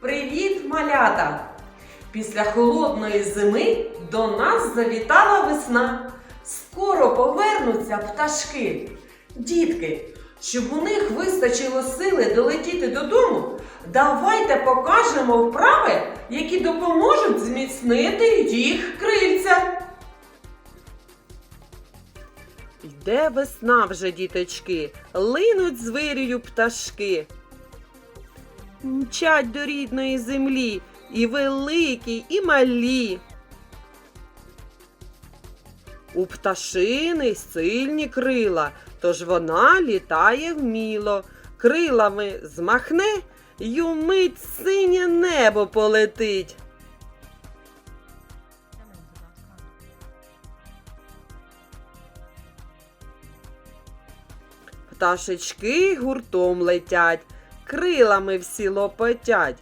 Привіт, малята! Після холодної зими до нас завітала весна. Скоро повернуться пташки. Дітки, щоб у них вистачило сили долетіти додому, давайте покажемо вправи, які допоможуть зміцнити їх крильця. Йде весна вже, діточки, линуть з вирію пташки. Мчать до рідної землі і великі, і малі. У пташини сильні крила, тож вона літає вміло, крилами змахне й умить синє небо полетить. Пташечки гуртом летять, крилами всі лопотять.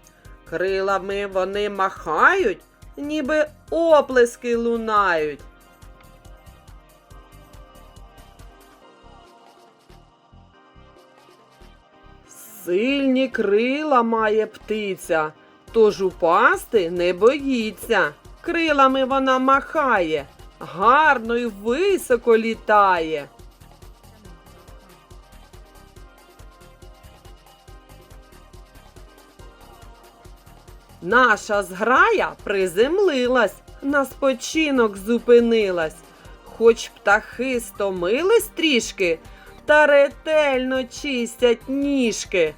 Крилами вони махають, ніби оплески лунають. Сильні крила має птиця, тож упасти не боїться. Крилами вона махає, гарно й високо літає. Наша зграя приземлилась, на спочинок зупинилась. Хоч птахи стомились трішки, та ретельно чистять ніжки.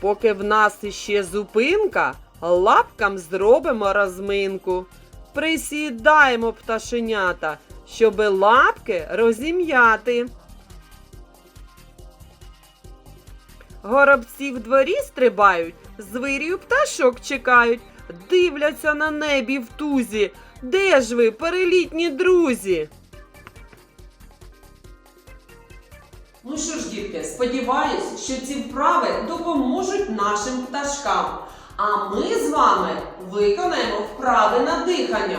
Поки в нас іще зупинка, лапкам зробимо розминку. Присідаємо пташенята, щоби лапки розім'яти. Горобці в дворі стрибають, з вирію пташок чекають, дивляться на небі в тузі. Де ж ви, перелітні друзі? Ну що ж, дітки, сподіваюсь, що ці вправи допоможуть нашим пташкам. А ми з вами виконаємо вправи на дихання.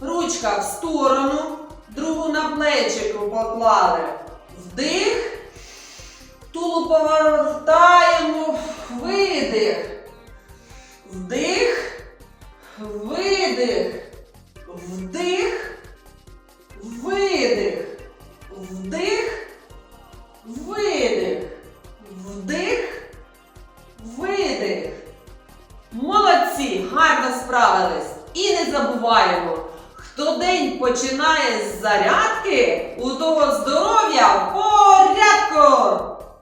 Ручка в сторону, другу на плечику поклали. Вдих. Тулу повертаємо, видих. Вдих, видих, вдих, видих, вдих, видих, вдих, видих. Молодці, гарно справились. І не забуваємо, хто день починає з зарядки, у того здоров'я порядку!